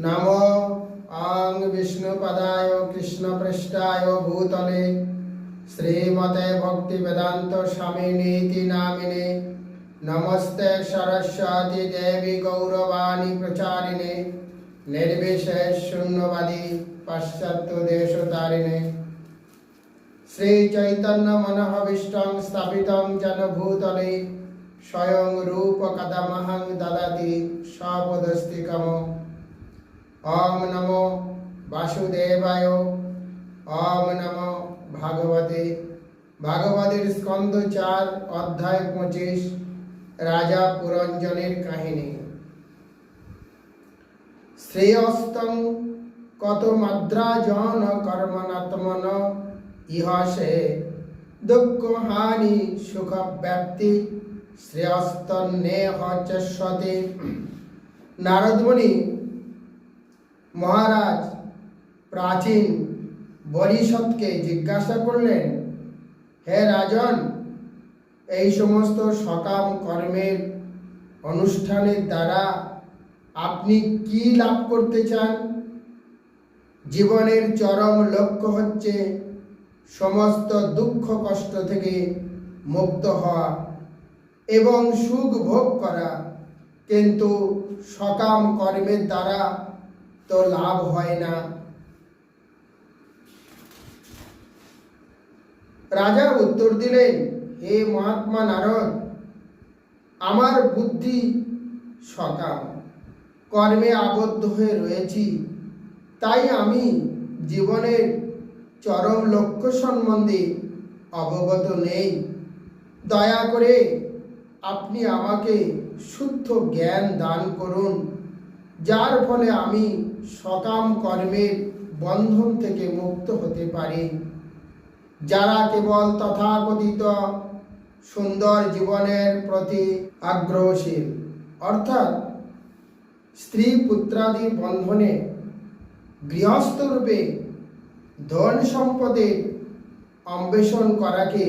নমো অং বিষ্ণুপদায় কৃষ্ণপৃষ্ঠায় ভূতলে শ্রীমতে ভক্তি বেদান্ত স্বামিনীতি নামিনে নমস্তে সরস্বতী দেবী গৌরবাণী প্রচারিণে নির্বিশেষ শূন্যবাদী পাশ্চাত্য দেশ তারিণে শ্রী চৈতন্য মনোহবিষ্টং স্থাপিতং জন ভূতলে স্বয়ং রূপ কদমহং দদতি স্বপদস্তিকম ওম নমো বাসুদেবায়। ওম নমো ভাগবতে। ভাগবতের স্কন্দ চার, অধ্যায় পঁচিশ, রাজা পুরঞ্জনের কাহিনী। শ্রেয়স্তং কত মাদ্রা জন কর্মনাত্মন ইহসে দুঃখ হানি সুখ ব্যাপ্তি শ্রেয়স্তন্নেহ চস্বতে নারদমণি মহারাজ, প্রাচীন বরিষদকে জিজ্ঞাসা করলেন, হে রাজন, এই সমস্ত সকাম কর্মের অনুষ্ঠানের দ্বারা আপনি কি লাভ করতে চান? জীবনের চরম লক্ষ্য হচ্ছে সমস্ত দুঃখ কষ্ট থেকে মুক্ত হওয়া এবং সুখ ভোগ করা। কিন্তু সকাম কর্মের দ্বারা তো লাভ হয় না। রাজা উত্তর দিলেন, হে মহাত্মা নারদ, আমার বুদ্ধি সকাম কর্মে আবদ্ধ হয়ে রয়েছি। তাই আমি জীবনের চরম লক্ষ্য সম্বন্ধে অবগত নেই। দয়া করে আপনি আমাকে শুদ্ধ জ্ঞান দান করুন। যার ফলে আমি সকাম কর্মের বন্ধন থেকে মুক্ত হতে পারি। যারা কেবল তথাকথিত সুন্দর জীবনের প্রতি আগ্রহশীল, অর্থাৎ স্ত্রী পুত্রাদি বন্ধনে গৃহস্থ রূপে ধন সম্পদের অন্বেষণ করাকে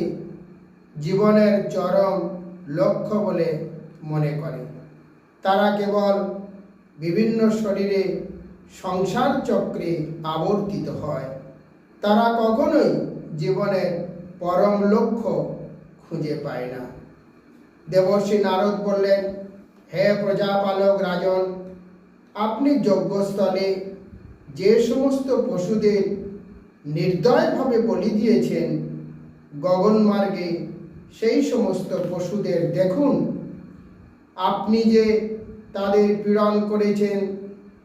জীবনের চরম লক্ষ্য বলে মনে করে। তারা কেবল বিভিন্ন শরীরে সংসার চক্রে আবর্তিত হয়। তারা কখনোই জীবনের পরম লক্ষ্য খুঁজে পায় না। দেবর্ষী নারদ বললেন, হে প্রজাপালক রাজন, আপনি যজ্ঞস্থলে যে সমস্ত পশুদের নির্দয়ভাবে বলি দিয়েছেন গগনমার্গে সেই সমস্ত পশুদের দেখুন। আপনি যে তাদের পীড়ন করেছেন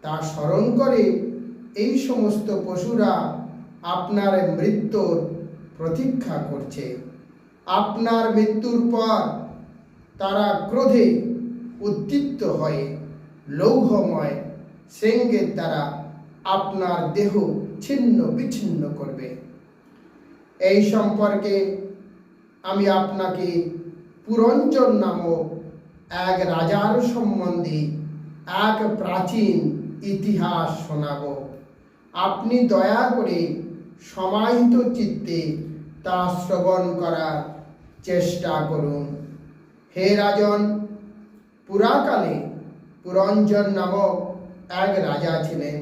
তা স্মরণ করে এই সমস্ত পশুরা আপনার মৃত্যুর প্রতীক্ষা করছে। আপনার মৃত্যুর পর তারা ক্রোধে উদ্দীপ্ত হয়ে লৌহময় শৃঙ্গের দ্বারা আপনার দেহ ছিন্ন বিচ্ছিন্ন করবে। এই সম্পর্কে আমি আপনাকে পুরঞ্জন নামক এক রাজার সম্বন্ধে এক প্রাচীন ইতিহাস শোনাব। আপনি দয়া করে সমাহিত চিত্তে তা শ্রবণ করার চেষ্টা করুন। হে রাজন, পুরাকালে পুরঞ্জন নামক এক রাজা ছিলেন,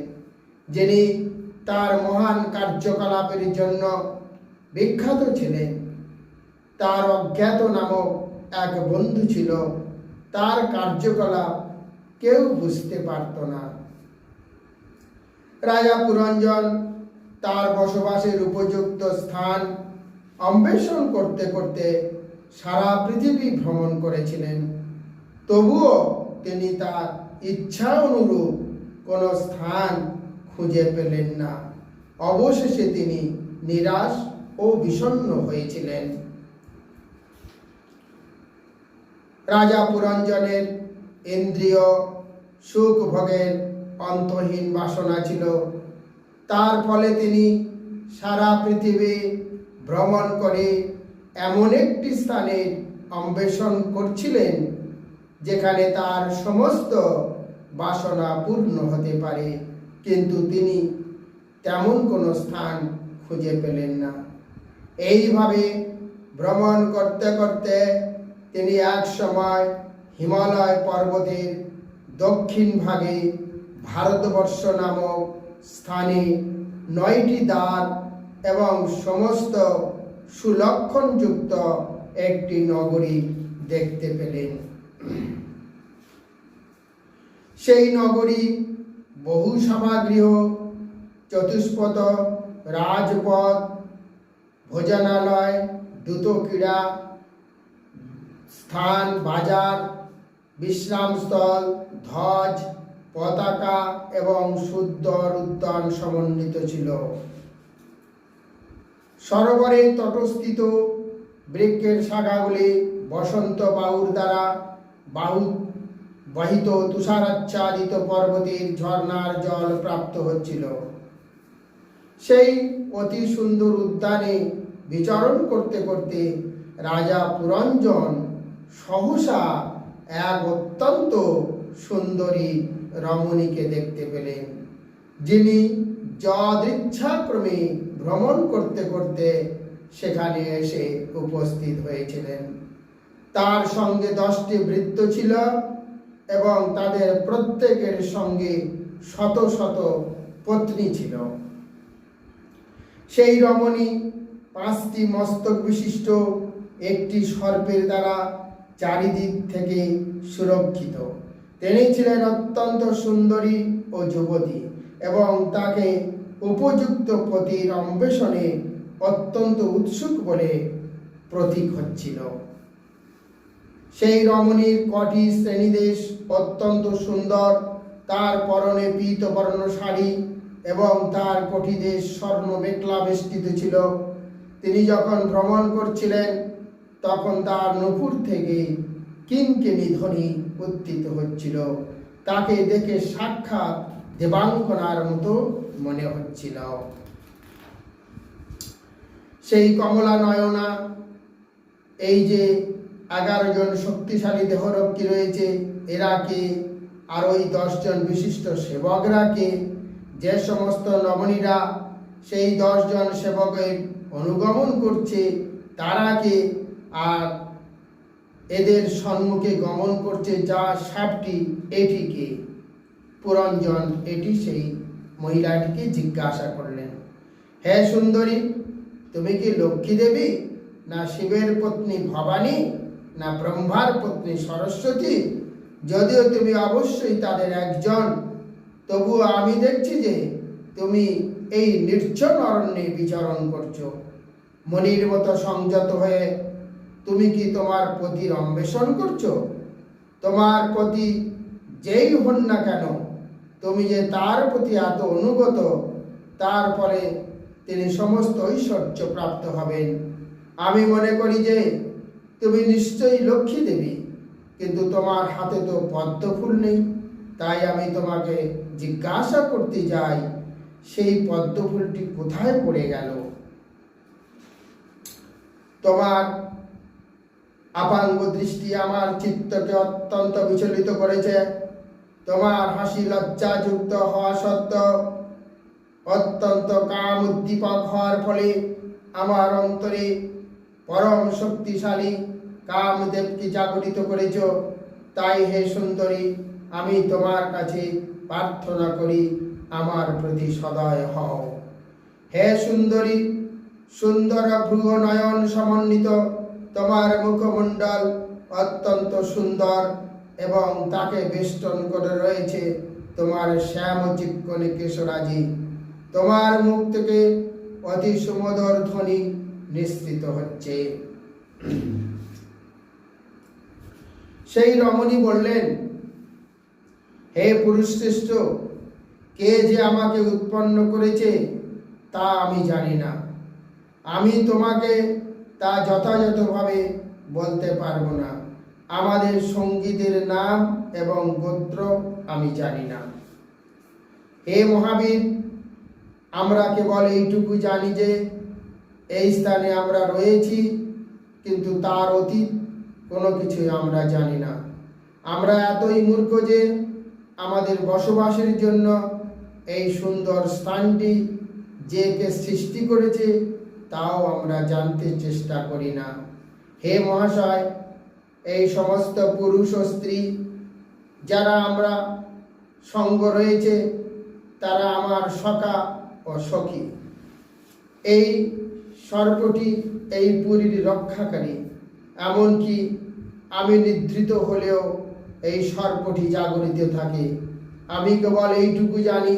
যিনি তার মহান কার্যকলাপের জন্য বিখ্যাত ছিলেন। তার অজ্ঞাত নামক এক বন্ধু ছিল তার কার্যকলাপ কেউ বুঝতে পারত না। রাজা পুরঞ্জন তার বসবাসের উপযুক্ত স্থান অন্বেষণ করতে করতে সারা পৃথিবী ভ্রমণ করেছিলেন। তবুও তিনি তার ইচ্ছা অনুরূপ কোনো স্থান খুঁজে পেলেন না। অবশেষে তিনি নিরাশ ও বিষণ্ণ হয়েছিলেন। রাজা পুরঞ্জনের ইন্দ্রিয় সুখ ভোগের অন্তহীন বাসনা ছিল। তার ফলে তিনি সারা পৃথিবী ভ্রমণ করে এমন একটি স্থানের অন্বেষণ করছিলেন, যেখানে তার সমস্ত বাসনা পূর্ণ হতে পারে। কিন্তু তিনি তেমন কোনো স্থান খুঁজে পেলেন না। এইভাবে ভ্রমণ করতে করতে তিনি এক সময় হিমালয় পর্বতের দক্ষিণ ভাগে ভারতবর্ষ নামক স্থানে নয়টি দ্বার এবং সমস্ত সুলক্ষণযুক্ত একটি নগরী দেখতে পেলেন। সেই নগরী বহু সভাগৃহ, চতুষ্পদ, রাজপথ, ভোজনালয়, দ্রুত ক্রীড়া স্থান, বাজার বিশ্রামস্থল ধ্বজ, পতাকা এবং সুন্দর উদ্যান সমন্বিত ছিল। সরোবরের তটস্থিত বৃক্ষের শাখাগুলি বসন্ত বাউর দ্বারা বাহু বহিত তুষারাচ্ছাদিত পর্বতের ঝর্ণার জল প্রাপ্ত হচ্ছিল। সেই অতি সুন্দর উদ্যানে বিচরণ করতে করতে রাজা পুরঞ্জন সহসা এক অত্যন্ত সুন্দরী রমণীকে দেখতে পেলেন। যিনি যদৃচ্ছাক্রমে ভ্রমণ করতে করতে সেখানে এসে উপস্থিত হয়েছিলেন। তার সঙ্গে দশটি বৃত্ত ছিল এবং তাদের প্রত্যেকের সঙ্গে শত শত পত্নী ছিল। সেই রমণী পাঁচটি মস্তক বিশিষ্ট একটি সর্পের দ্বারা চারিদিক থেকে সুরক্ষিত। তিনি ছিলেন অত্যন্ত সুন্দরী ও যুবতী এবং তাকে উপযুক্ত পতির অন্বেষণে অত্যন্ত উৎসুক বলে প্রতীক হচ্ছিল। সেই রমণীর কটি শ্রেণীদেশ অত্যন্ত সুন্দর। তার পরনে পীতবর্ণ শাড়ি এবং তার কটিদেশ স্বর্ণ মেঘলা বেষ্টিত ছিল। তিনি যখন ভ্রমণ করছিলেন তখন তার নুপুর থেকে কিনকিনি ধ্বনি উত্থিত হচ্ছিল। তাকে দেখে সাক্ষাৎ দেবাঙ্গনার মতো মনে হচ্ছিল। সেই কমলা নয়না এই যে এগারো জন শক্তিশালী দেহরক্ষী রয়েছে, এরা কে? আর ওই দশজন বিশিষ্ট সেবকরা কে? যে সমস্ত নবনীরা সেই দশজন সেবকের অনুগমন করছে, তারা কে? আর এদের সম্মুখে গমন করছে যা সাপটি, এটিকে। পুরঞ্জন এটি সেই মহিলাটিকে জিজ্ঞাসা করলেন, হে সুন্দরী, তুমি কি লক্ষ্মী দেবী, না শিবের পত্নী ভবানী, না ব্রহ্মার পত্নী সরস্বতী? যদিও তুমি অবশ্যই তাদের একজন, তবুও আমি দেখছি যে তুমি এই নির্জন অরণ্যে বিচরণ করছ। মনির মতো সংযত হয়ে তুমি কি তোমার পতির অন্বেষণ করছ? তোমার প্রতি যেই হন না কেন, তুমি যে তার প্রতি এত অনুগত তারপরে তিনি সমস্ত ঐশ্বর্য প্রাপ্ত হবেন। আমি মনে করি যে তুমি নিশ্চয়ই লক্ষ্মী দেবী, কিন্তু তোমার হাতে তো পদ্ম ফুল নেই। তাই আমি তোমাকে জিজ্ঞাসা করতে যাই, সেই পদ্ম ফুলটি কোথায় পড়ে গেল? তোমার আপাঙ্গ দৃষ্টি আমার চিত্তকে অত্যন্ত বিচলিত করেছে। তোমার হাসি লজ্জাযুক্ত হওয়া সত্ত্বেও অত্যন্ত কাম উদ্দীপক হওয়ার ফলে আমার অন্তরে পরম শক্তিশালী কামদেবকে জাগরিত করেছ। তাই হে সুন্দরী, আমি তোমার কাছে প্রার্থনা করি, আমার প্রতি সদয় হও। হে সুন্দরী, সুন্দর ভ্রুহ নয়ন সমন্বিত তোমার মুখমণ্ডল অত্যন্ত সুন্দর এবং তাকে বেষ্টন করে রয়েছে তোমার শ্যাম চিক্কনি কেশরাজি তোমার মুখ থেকে অতি সুমধুর ধ্বনি নিঃসৃত হচ্ছে। সেই রমণী বললেন, হে পুরুষ শ্রেষ্ঠ কে যে আমাকে উৎপন্ন করেছে তা আমি জানি না। আমি তোমাকে তা যথাযথভাবে বলতে পারব না। আমাদের সঙ্গীতের নাম এবং গোত্র আমি জানি না। হে মহাবীর, আমরা কেবল এইটুকু জানি যে, এই স্থানে আমরা রয়েছি, কিন্তু তার অতীত কোনো কিছুই আমরা জানি না। আমরা এতই মূর্খ যে, আমাদের বসবাসের জন্য এই সুন্দর স্থানটি যে কে সৃষ্টি করেছে তাও আমরা জানতে চেষ্টা করি না। হে মহাশয়, এই সমস্ত পুরুষ ও স্ত্রী যারা আমরা সঙ্গ রয়েছে, তারা আমার সখা ও সখী। এই সর্পটি এই পুরীর রক্ষাকারী, এমনকি আমি নিদ্রিত হলেও এই সর্পটি জাগরিত থাকে। আমি কেবল এইটুকু জানি,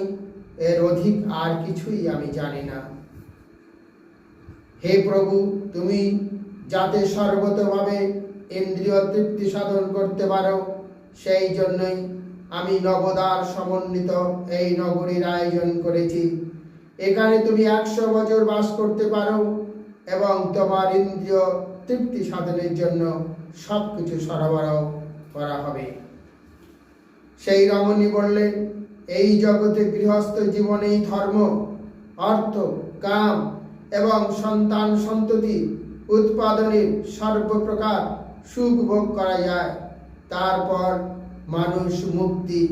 এর অধিক আর কিছুই আমি জানি না। হে প্রভু, তুমি যাতে সর্বতভাবে ইন্দ্রিয় তৃপ্তি সাধন করতে পারো, সেই জন্যই আমি নবদার সমন্বিত এই নগরীর আয়োজন করেছি। এখানে তুমি একশো বছর বাস করতে পারো এবং তোমার ইন্দ্রিয় তৃপ্তি সাধনের জন্য সব কিছু সরবরাহ করা হবে। সেই রমণী বললেন এই জগতে গৃহস্থ জীবনেই ধর্ম, অর্থ, কাম এবং সন্তান সন্ততি উৎপাদনের সর্বপ্রকার সুখ ভোগ করা যায়। তারপর মানুষ মুক্তি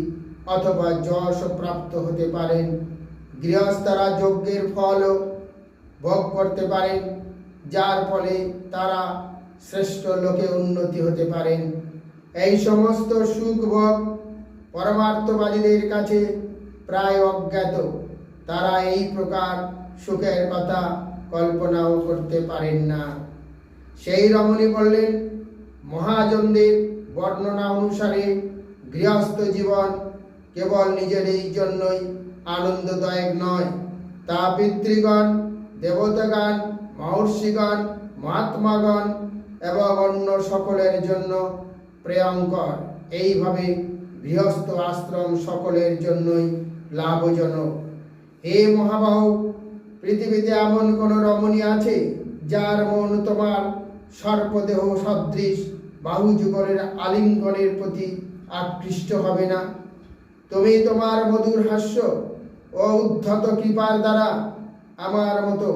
অথবা যশ প্রাপ্ত হতে পারেন। গৃহস্থরা যজ্ঞের ফলও ভোগ করতে পারেন, যার ফলে তারা শ্রেষ্ঠ লোকে উন্নতি হতে পারেন। এই সমস্ত সুখ ভোগ পরমার্থবাদীদের কাছে প্রায় অজ্ঞাত। তারা এই প্রকার সুখের কথা কল্পনাও করতে পারেন না। সেই রমণী বললেন, মহাজনদের বর্ণনা অনুসারে গৃহস্থ জীবন কেবল নিজের এই জন্যই আনন্দদায়ক নয়। তা পিতৃগণ, দেবতাগণ, মহর্ষিগণ, মহাত্মাগণ এবং অন্য সকলের জন্য প্রেয়ঙ্কর। এইভাবে গৃহস্থ আশ্রম সকলের জন্যই লাভজনক। হে মহাবাহু পৃথিবীতে এমন কোন রমণী আছে যার মন তোমার সর্পদেহ সদৃশ বাহু যুগলের আলিঙ্গনের প্রতি আকৃষ্ট হবে না। তুমি তোমার মধুর হাস্য ও উদ্ধত কৃপার দ্বারা আমার মতো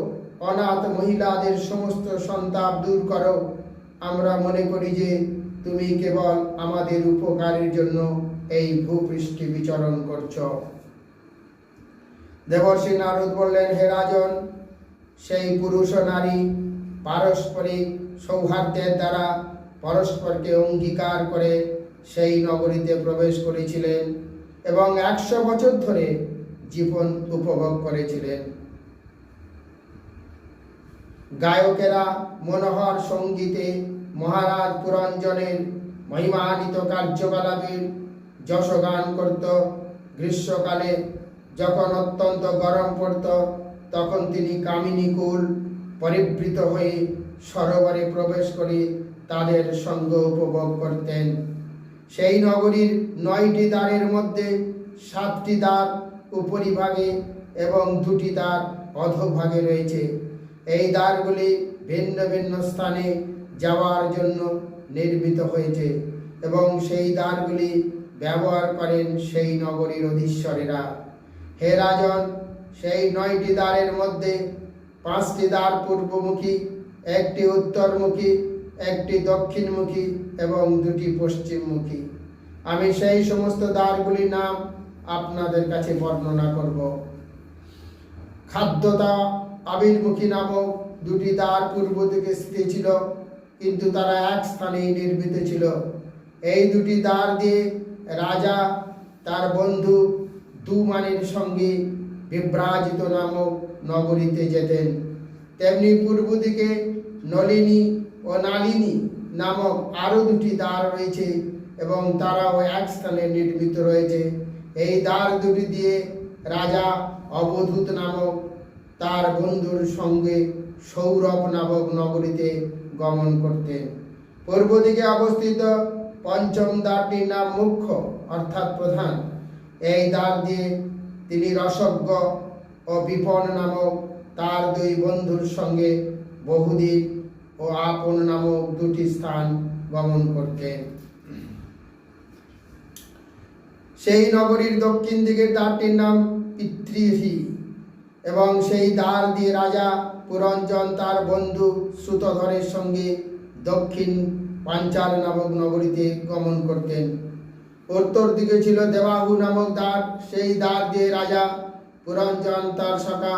অনাথ মহিলাদের সমস্ত সন্তাপ দূর করো। আমরা মনে করি যে তুমি কেবল আমাদের উপকারের জন্য এই ভূপৃষ্ঠে বিচরণ করছ। দেবর্ষী নারদ বললেন, হে রাজন, সেই পুরুষ ও নারী পারস্পরিক সৌহার্দ্যের দ্বারা পরস্পরকে অঙ্গীকার করে সেই নগরীতে প্রবেশ করেছিলেন এবং একশো বছর ধরে জীবন উপভোগ করেছিলেন। গায়কেরা মনোহর সঙ্গীতে মহারাজ পুরঞ্জনের মহিমান্বিত কার্যকলাপের যশগান করত। গ্রীষ্মকালে যখন অত্যন্ত গরম পড়ত, তখন তিনি কামিনীকুল পরিবৃত হয়ে সরোবরে প্রবেশ করে তাদের সঙ্গ উপভোগ করতেন। সেই নগরীর নয়টি দ্বারের মধ্যে সাতটি দ্বার উপরিভাগে এবং দুটি দ্বার অধোভাগে রয়েছে। এই দ্বারগুলি ভিন্ন ভিন্ন স্থানে যাওয়ার জন্য নির্মিত হয়েছে এবং সেই দ্বারগুলি ব্যবহার করেন সেই নগরীর অধীশ্বরেরা। হে রাজন, সেই নয়টি দ্বারের মধ্যে পাঁচটি দ্বার পূর্বমুখী, একটি উত্তরমুখী, একটি দক্ষিণমুখী এবং দুটি পশ্চিমমুখী। আমি সেই সমস্ত দ্বারগুলির নাম আপনাদের কাছে বর্ণনা করব। খাদ্যতা আবির্মুখী নামক দুটি দ্বার পূর্ব দিকে স্থিত ছিল, কিন্তু তারা এক স্থানেই নির্মিত ছিল। এই দুটি দ্বার দিয়ে রাজা তার বন্ধু দুমানের সঙ্গে বিভ্রাজিত নামক নগরীতে যেতেন। তেমনি পূর্ব দিকে নলিনী ও নালিনী নামক আরও দুটি দ্বার রয়েছে এবং তারাও এক স্থানে নির্মিত রয়েছে। এই দ্বার দুটি দিয়ে রাজা অবধূত নামক তার বন্ধুর সঙ্গে সৌরভ নামক নগরীতে গমন করতেন। পূর্ব দিকে অবস্থিত পঞ্চম দ্বারটির নাম মুখ্য, অর্থাৎ প্রধান। এই দ্বার দিয়ে তিনি রসজ্ঞ ও বিপন নামক তার দুই বন্ধুর সঙ্গে বহুদিন ও আপন নামক দুটি স্থান গমন করতেন। সেই নগরীর দক্ষিণ দিকের দ্বারটির নাম পিতৃহী এবং সেই দ্বার দিয়ে রাজা পুরঞ্জন তার বন্ধু শ্রুতধরের সঙ্গে দক্ষিণ পাঞ্চাল নামক নগরীতে গমন করতেন। উত্তর দিকে ছিল দেবাহু নামক দ্বার। সেই দ্বার দিয়ে রাজা পুরঞ্জন তার সখা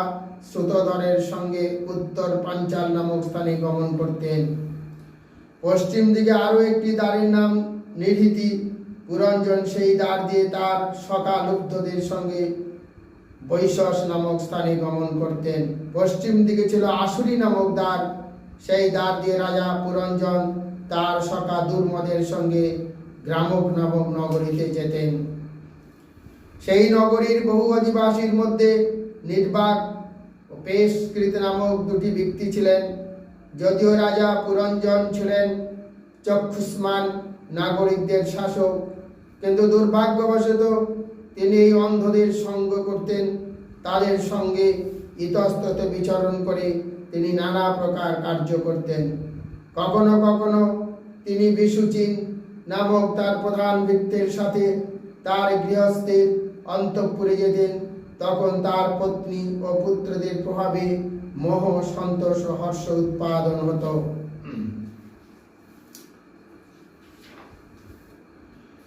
শ্রুতধরের সঙ্গে উত্তর পাঞ্চাল নামক স্থানে গমন করতেন। পশ্চিম দিকে আরও একটি দ্বারের নাম নির্হিতি। পুরঞ্জন সেই দ্বার দিয়ে তার সকাল লুব্ধদের সঙ্গে বৈশস নামক স্থানে গমন করতেন। পশ্চিম দিকে ছিল আশুরি নামক দ্বার। সেই দ্বার দিয়ে রাজা পুরঞ্জন তার সকা দুর্মদের সঙ্গে গ্রামক নামক নগরীতে যেতেন। সেই নগরীর বহু অধিবাসীর মধ্যে নির্বাক ও পেশকৃত নামক দুটি ব্যক্তি ছিলেন। যদিও রাজা পুরঞ্জন ছিলেন চক্ষুষ্মান নাগরিকদের শাসক, কিন্তু দুর্ভাগ্যবশত তিনি এই অন্ধদের সঙ্গ করতেন। তাদের সঙ্গে ইতস্তত বিচরণ করে তিনি নানা প্রকার কার্য করতেন। কখনো কখনো তিনি বিশুচিন নামক তার প্রধান বৃত্তের সাথে তার গৃহস্থের অন্তঃপুরে যেতেন তখন তার পত্নী ও পুত্রদের প্রভাবে মোহ, সন্তোষ হর্ষ উৎপাদন হতো।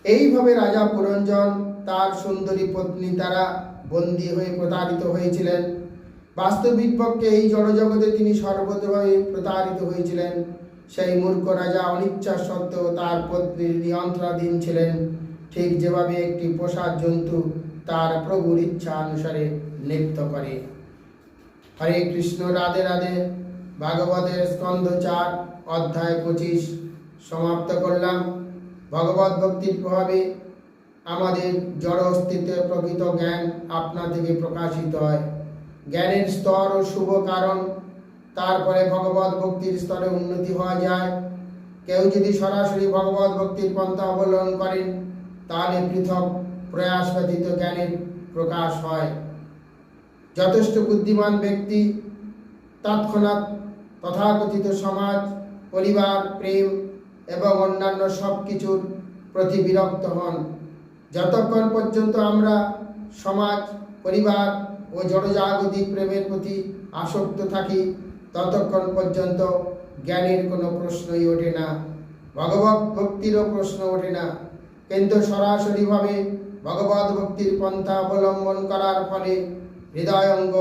এইভাবে রাজা পুরঞ্জন তার সুন্দরী পত্নী তারা বন্দী হয়ে প্রতারিত হয়েছিলেন। বাস্তবিক পক্ষে এই জড়জগতে তিনি সর্বতভাবে প্রতারিত হয়েছিলেন। সেই মূর্খ রাজা অনিচ্ছা সত্ত্বেও তার পত্নীর নিয়ন্ত্রণাধীন ছিলেন। ঠিক যেভাবে একটি পোষা জন্তু তার প্রভুর ইচ্ছা অনুসারে নৃত্য করে। হরে কৃষ্ণ, রাধে রাধে। ভাগবতের স্কন্ধ চার, অধ্যায় পঁচিশ। সমাপ্ত করলাম। ভগবত ভক্তির প্রভাবে আমাদের জড় অস্তিত্বের প্রকৃত জ্ঞান আপনা থেকে প্রকাশিত হয়। জ্ঞানের স্তর ও শুভ কারণ তারপরে ভগবত ভক্তির স্তরে উন্নতি হওয়া যায়। কেউ যদি সরাসরি ভগবত ভক্তির পন্থা অবলম্বন করেন, তাহলে পৃথক প্রয়াস ব্যতীত জ্ঞানের প্রকাশ হয়। যথেষ্ট বুদ্ধিমান ব্যক্তি, তৎক্ষণাৎ তথাকথিত সমাজ, পরিবার, প্রেম এবং অন্যান্য সব কিছুর প্রতি বিরক্ত হন। যতক্ষণ পর্যন্ত আমরা সমাজ, পরিবার ও জড়জাগতিক প্রেমের প্রতি আসক্ত থাকি ততক্ষণ পর্যন্ত জ্ঞানের কোনো প্রশ্নই ওঠে না, ভগবত ভক্তিরও প্রশ্ন ওঠে না। কিন্তু সরাসরিভাবে ভগবত ভক্তির পন্থা অবলম্বন করার ফলে হৃদয়ঙ্গ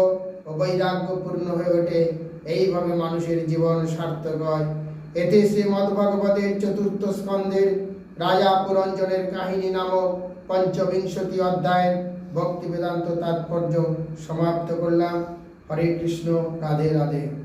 ও বৈরাগ্যপূর্ণ হয়ে ওঠে। এইভাবে মানুষের জীবন সার্থক হয়। এতে শ্রীমদ্ ভগবতের চতুর্থ স্কন্ধের রাজা পুরঞ্জনের কাহিনী নামক পঞ্চবিংশতি অধ্যায়ের ভক্তি বেদান্ত তাৎপর্য সমাপ্ত করলাম। হরে কৃষ্ণ, রাধে রাধে।